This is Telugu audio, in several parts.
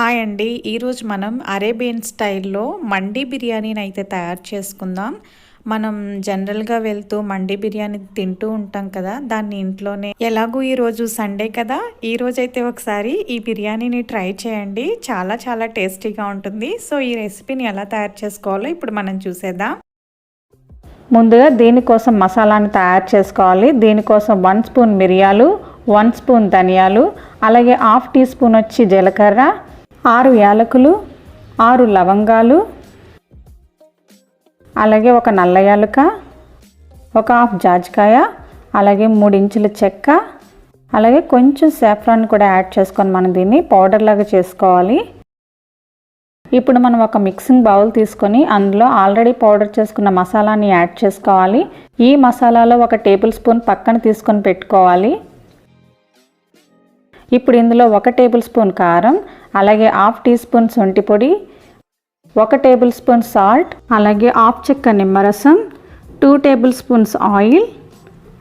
హాయ్ అండి. ఈరోజు మనం అరేబియన్ స్టైల్లో మండీ బిర్యానీని అయితే తయారు చేసుకుందాం. మనం జనరల్గా వెళ్తూ మండీ బిర్యానీ తింటూ ఉంటాం కదా దాన్ని ఇంట్లోనే. ఎలాగూ ఈరోజు సండే కదా ఈ రోజైతే ఒకసారి ఈ బిర్యానీని ట్రై చేయండి. చాలా చాలా టేస్టీగా ఉంటుంది. సో ఈ రెసిపీని ఎలా తయారు చేసుకోవాలో ఇప్పుడు మనం చూసేద్దాం. ముందుగా దీనికోసం మసాలాని తయారు చేసుకోవాలి. దీనికోసం వన్ స్పూన్ మిరియాలు వన్ స్పూన్ ధనియాలు అలాగే హాఫ్ టీ స్పూన్ వచ్చి జీలకర్ర ఆరు యాలకులు ఆరు లవంగాలు అలాగే ఒక నల్ల యాలక ఒక హాఫ్ జాజికాయ అలాగే మూడు ఇంచుల చెక్క అలాగే కొంచెం సాఫ్రాన్ కూడా యాడ్ చేసుకొని మనం దీన్ని పౌడర్ లాగా చేసుకోవాలి. ఇప్పుడు మనం ఒక మిక్సింగ్ బౌల్ తీసుకొని అందులో ఆల్రెడీ పౌడర్ చేసుకున్న మసాలాని యాడ్ చేసుకోవాలి. ఈ మసాలాలో ఒక టేబుల్ స్పూన్ పక్కన తీసుకొని పెట్టుకోవాలి. ఇప్పుడు ఇందులో ఒక టేబుల్ స్పూన్ కారం అలాగే హాఫ్ టీ స్పూన్ సొంటి పొడి ఒక టేబుల్ స్పూన్ సాల్ట్ అలాగే హాఫ్ చెక్క నిమ్మరసం టూ టేబుల్ స్పూన్స్ ఆయిల్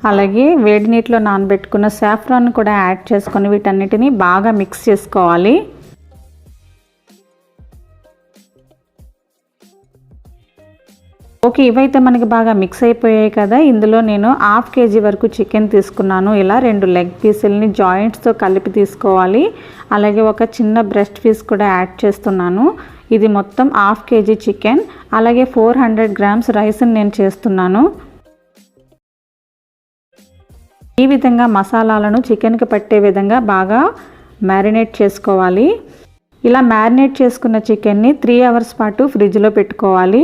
అలాగే వేడి నీటిలో నానబెట్టుకున్న సాఫ్రాన్ కూడా యాడ్ చేసుకొని వీటన్నిటిని బాగా మిక్స్ చేసుకోవాలి. ఓకే ఇవైతే మనకి బాగా మిక్స్ అయిపోయాయి కదా. ఇందులో నేను హాఫ్ కేజీ వరకు చికెన్ తీసుకున్నాను. ఇలా రెండు లెగ్ పీసుల్ని జాయింట్స్తో కలిపి తీసుకోవాలి. అలాగే ఒక చిన్న బ్రెస్ట్ పీస్ కూడా యాడ్ చేస్తున్నాను. ఇది మొత్తం హాఫ్ కేజీ చికెన్. అలాగే ఫోర్ హండ్రెడ్ గ్రామ్స్ రైస్ని నేను చేస్తున్నాను. ఈ విధంగా మసాలాలను చికెన్కి పట్టే విధంగా బాగా మ్యారినేట్ చేసుకోవాలి. ఇలా మ్యారినేట్ చేసుకున్న చికెన్ని త్రీ అవర్స్ పాటు ఫ్రిడ్జ్లో పెట్టుకోవాలి.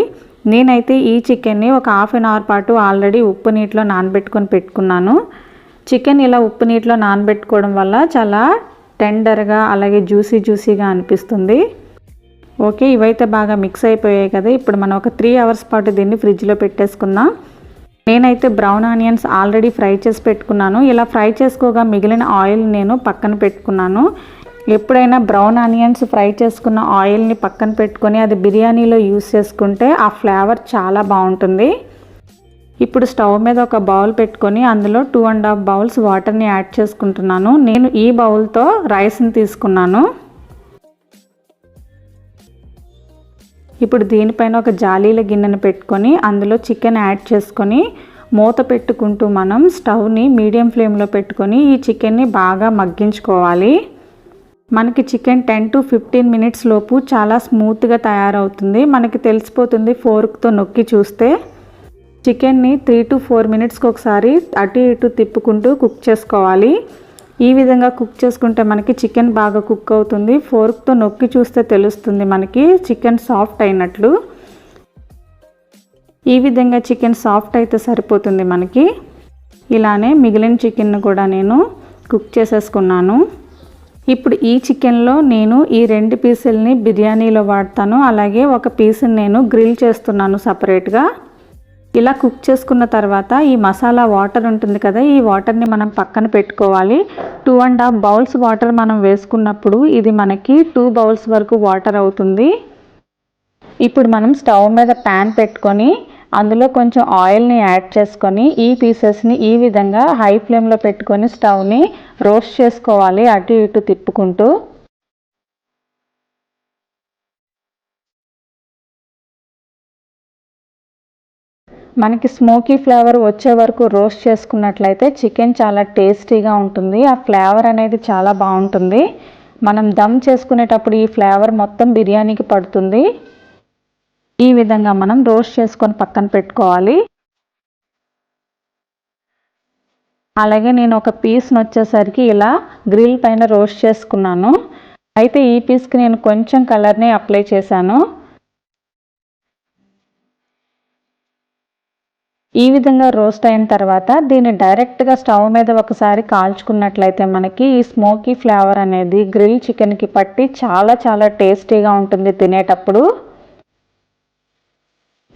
నేనైతే ఈ చికెన్ని ఒక హాఫ్ అన్ అవర్ పాటు ఆల్రెడీ ఉప్పు నీటిలో నానబెట్టుకొని పెట్టుకున్నాను. చికెన్ ఇలా ఉప్పు నీటిలో నానబెట్టుకోవడం వల్ల చాలా టెండర్గా అలాగే జ్యూసీ జ్యూసీగా అనిపిస్తుంది. ఓకే ఇవైతే బాగా మిక్స్ అయిపోయాయి కదా. ఇప్పుడు మనం ఒక త్రీ అవర్స్ పాటు దీన్ని ఫ్రిడ్జ్లో పెట్టేసుకుందాం. నేనైతే బ్రౌన్ ఆనియన్స్ ఆల్రెడీ ఫ్రై చేసి పెట్టుకున్నాను. ఇలా ఫ్రై చేసుకోగా మిగిలిన ఆయిల్ నేను పక్కన పెట్టుకున్నాను. ఎప్పుడైనా బ్రౌన్ ఆనియన్స్ ఫ్రై చేసుకున్న ఆయిల్ని పక్కన పెట్టుకొని అది బిర్యానీలో యూస్ చేసుకుంటే ఆ ఫ్లేవర్ చాలా బాగుంటుంది. ఇప్పుడు స్టవ్ మీద ఒక బౌల్ పెట్టుకొని అందులో టూ అండ్ హాఫ్ బౌల్స్ వాటర్ని యాడ్ చేసుకుంటున్నాను. నేను ఈ బౌల్తో రైస్ని తీసుకున్నాను. ఇప్పుడు దీనిపైన ఒక జాలీల గిన్నెను పెట్టుకొని అందులో చికెన్ యాడ్ చేసుకొని మూత పెట్టుకుంటూ మనం స్టవ్ని మీడియం ఫ్లేమ్లో పెట్టుకొని ఈ చికెన్ని బాగా మగ్గించుకోవాలి. మనకి chicken ten to fifteen minutes లోపు చాలా స్మూత్గా తయారవుతుంది. మనకి తెలిసిపోతుంది ఫోర్క్తో నొక్కి చూస్తే. చికెన్ని త్రీ టు ఫోర్ మినిట్స్కి ఒకసారి అటు ఇటు తిప్పుకుంటూ కుక్ చేసుకోవాలి. ఈ విధంగా కుక్ చేసుకుంటే మనకి చికెన్ బాగా కుక్ అవుతుంది. ఫోర్క్తో నొక్కి చూస్తే తెలుస్తుంది మనకి చికెన్ సాఫ్ట్ అయినట్లు. ఈ విధంగా చికెన్ సాఫ్ట్ అయితే సరిపోతుంది మనకి. ఇలానే మిగిలిన చికెన్ కూడా నేను కుక్ చేసేసుకున్నాను. ఇప్పుడు ఈ చికెన్లో నేను ఈ రెండు పీసుల్ని బిర్యానీలో వాడతాను. అలాగే ఒక పీసుని నేను గ్రిల్ చేస్తున్నాను సపరేట్గా. ఇలా కుక్ చేసుకున్న తర్వాత ఈ మసాలా వాటర్ ఉంటుంది కదా ఈ వాటర్ని మనం పక్కన పెట్టుకోవాలి. Two and half bowls water మనం వేసుకున్నప్పుడు ఇది మనకి టూ బౌల్స్ వరకు వాటర్ అవుతుంది. ఇప్పుడు మనం స్టవ్ మీద ప్యాన్ పెట్టుకొని అందులో కొంచెం ఆయిల్ని యాడ్ చేసుకొని ఈ పీసెస్ని ఈ విధంగా హై ఫ్లేమ్లో పెట్టుకొని స్టవ్ని రోస్ట్ చేసుకోవాలి అటు ఇటు తిప్పుకుంటూ. మనకి స్మోకీ ఫ్లేవర్ వచ్చే వరకు రోస్ట్ చేసుకున్నట్లయితే చికెన్ చాలా టేస్టీగా ఉంటుంది. ఆ ఫ్లేవర్ అనేది చాలా బాగుంటుంది. మనం దమ్ చేసుకునేటప్పుడు ఈ ఫ్లేవర్ మొత్తం బిర్యానీకి పడుతుంది. ఈ విధంగా మనం రోస్ట్ చేసుకొని పక్కన పెట్టుకోవాలి. అలాగే నేను ఒక పీస్ని వచ్చేసరికి ఇలా గ్రిల్ పైన రోస్ట్ చేసుకున్నాను. అయితే ఈ పీస్కి నేను కొంచెం కలర్ని అప్లై చేశాను. ఈ విధంగా రోస్ట్ అయిన తర్వాత దీన్ని డైరెక్ట్గా స్టవ్ మీద ఒకసారి కాల్చుకున్నట్లయితే మనకి ఈ స్మోకీ ఫ్లేవర్ అనేది గ్రిల్ చికెన్కి పట్టి చాలా చాలా టేస్టీగా ఉంటుంది తినేటప్పుడు.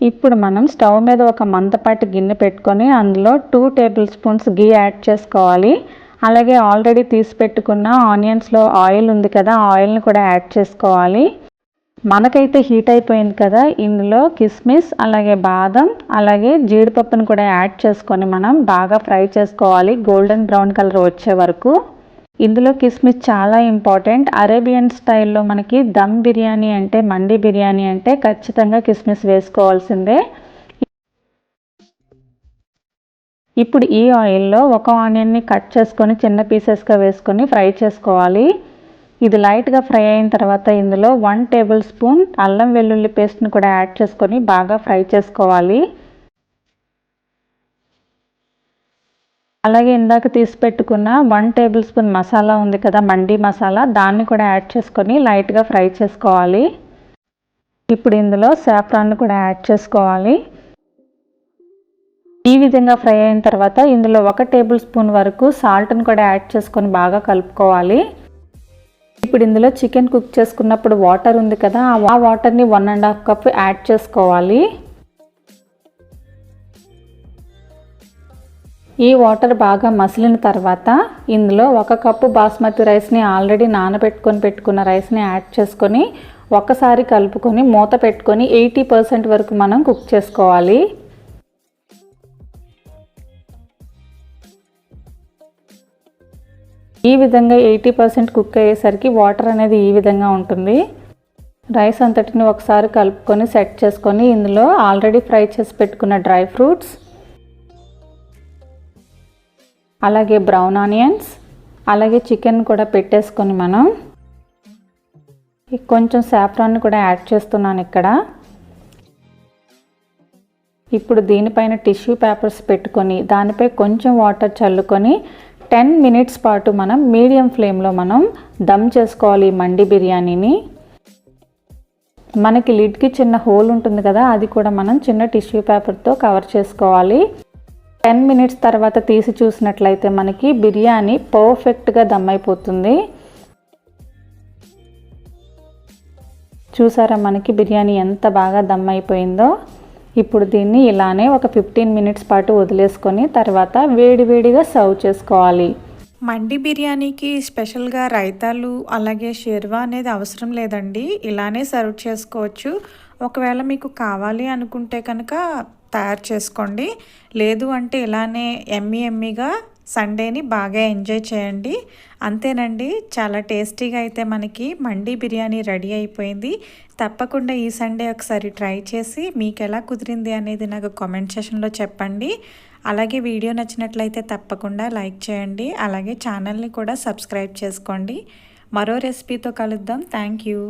ఇప్పుడు మనం స్టవ్ మీద ఒక మందపాటి గిన్నె పెట్టుకొని అందులో టూ టేబుల్ స్పూన్స్ గీ యాడ్ చేసుకోవాలి. అలాగే ఆల్రెడీ తీసి పెట్టుకున్న ఆనియన్స్లో ఆయిల్ ఉంది కదా ఆయిల్ని కూడా యాడ్ చేసుకోవాలి. మనకైతే హీట్ అయిపోయింది కదా ఇందులో కిస్మిస్ అలాగే బాదం అలాగే జీడిపప్పును కూడా యాడ్ చేసుకొని మనం బాగా ఫ్రై చేసుకోవాలి. గోల్డెన్ బ్రౌన్ కలర్ వచ్చే వరకు. ఇందులో కిస్మిస్ చాలా ఇంపార్టెంట్. అరేబియన్ స్టైల్లో మనకి దమ్ బిర్యానీ అంటే మండి బిర్యానీ అంటే ఖచ్చితంగా కిస్మిస్ వేసుకోవాల్సిందే. ఇప్పుడు ఈ ఆయిల్లో ఒక ఆనియన్ని కట్ చేసుకొని చిన్న పీసెస్గా వేసుకొని ఫ్రై చేసుకోవాలి. ఇది లైట్గా ఫ్రై అయిన తర్వాత ఇందులో వన్ టేబుల్ స్పూన్ అల్లం వెల్లుల్లి పేస్ట్ని కూడా యాడ్ చేసుకొని బాగా ఫ్రై చేసుకోవాలి. అలాగే ఇందాక తీసి పెట్టుకున్న వన్ టేబుల్ స్పూన్ మసాలా ఉంది కదా మండి మసాలా దాన్ని కూడా యాడ్ చేసుకొని లైట్గా ఫ్రై చేసుకోవాలి. ఇప్పుడు ఇందులో సాఫ్రాన్ కూడా యాడ్ చేసుకోవాలి. ఈ విధంగా ఫ్రై అయిన తర్వాత ఇందులో ఒక టేబుల్ స్పూన్ వరకు సాల్ట్ని కూడా యాడ్ చేసుకొని బాగా కలుపుకోవాలి. ఇప్పుడు ఇందులో చికెన్ కుక్ చేసుకున్నప్పుడు వాటర్ ఉంది కదా ఆ వాటర్ని one and half cup add చేసుకోవాలి. ఈ వాటర్ బాగా మసిలిన తర్వాత ఇందులో ఒక కప్పు బాస్మతి రైస్ని ఆల్రెడీ నానబెట్టుకొని పెట్టుకున్న రైస్ని యాడ్ చేసుకొని ఒక్కసారి కలుపుకొని మూత పెట్టుకొని ఎయిటీ పర్సెంట్ వరకు మనం కుక్ చేసుకోవాలి. ఈ విధంగా ఎయిటీ పర్సెంట్ కుక్ అయ్యేసరికి వాటర్ అనేది ఈ విధంగా ఉంటుంది. రైస్ అంతటిని ఒకసారి కలుపుకొని సెట్ చేసుకొని ఇందులో ఆల్రెడీ ఫ్రై చేసి పెట్టుకున్న డ్రై ఫ్రూట్స్ అలాగే బ్రౌన్ ఆనియన్స్ అలాగే చికెన్ కూడా పెట్టేసుకొని మనం కొంచెం సాఫ్రాన్ కూడా యాడ్ చేస్తున్నాను ఇక్కడ. ఇప్పుడు దీనిపైన టిష్యూ పేపర్స్ పెట్టుకొని దానిపై కొంచెం వాటర్ చల్లుకొని టెన్ మినిట్స్ పాటు మనం మీడియం ఫ్లేమ్లో మనం దమ్ చేసుకోవాలి మండి బిర్యానీని. మనకి లిడ్కి చిన్న హోల్ ఉంటుంది కదా అది కూడా మనం చిన్న టిష్యూ పేపర్తో కవర్ చేసుకోవాలి. టెన్ మినిట్స్ తర్వాత తీసి చూసినట్లయితే మనకి బిర్యానీ పర్ఫెక్ట్గా దమ్ అయిపోతుంది. చూసారా మనకి బిర్యానీ ఎంత బాగా దమ్ అయిపోయిందో? ఇప్పుడు దీన్ని ఇలానే ఒక ఫిఫ్టీన్ మినిట్స్ పాటు వదిలేసుకొని తర్వాత వేడివేడిగా సర్వ్ చేసుకోవాలి. మండి బిర్యానీకి స్పెషల్గా రైతాలు అలాగే షేర్వా అనేది అవసరం లేదండి. ఇలానే సర్వ్ చేసుకోవచ్చు. ఒకవేళ మీకు కావాలి అనుకుంటే కనుక తయారు చేసుకోండి. లేదు అంటే ఇలానే ఎమ్మి ఎమ్మిగా సండేని బాగా ఎంజాయ్ చేయండి. అంతేనండి చాలా టేస్టీగా అయితే మనకి మండీ బిర్యానీ రెడీ అయిపోయింది. తప్పకుండా ఈ సండే ఒకసారి ట్రై చేసి మీకు ఎలా కుదిరింది అనేది నాకు కామెంట్ సెషన్లో చెప్పండి. అలాగే వీడియో నచ్చినట్లయితే తప్పకుండా లైక్ చేయండి. అలాగే ఛానల్ని కూడా సబ్స్క్రైబ్ చేసుకోండి. మరో రెసిపీతో కలుద్దాం. Thank you.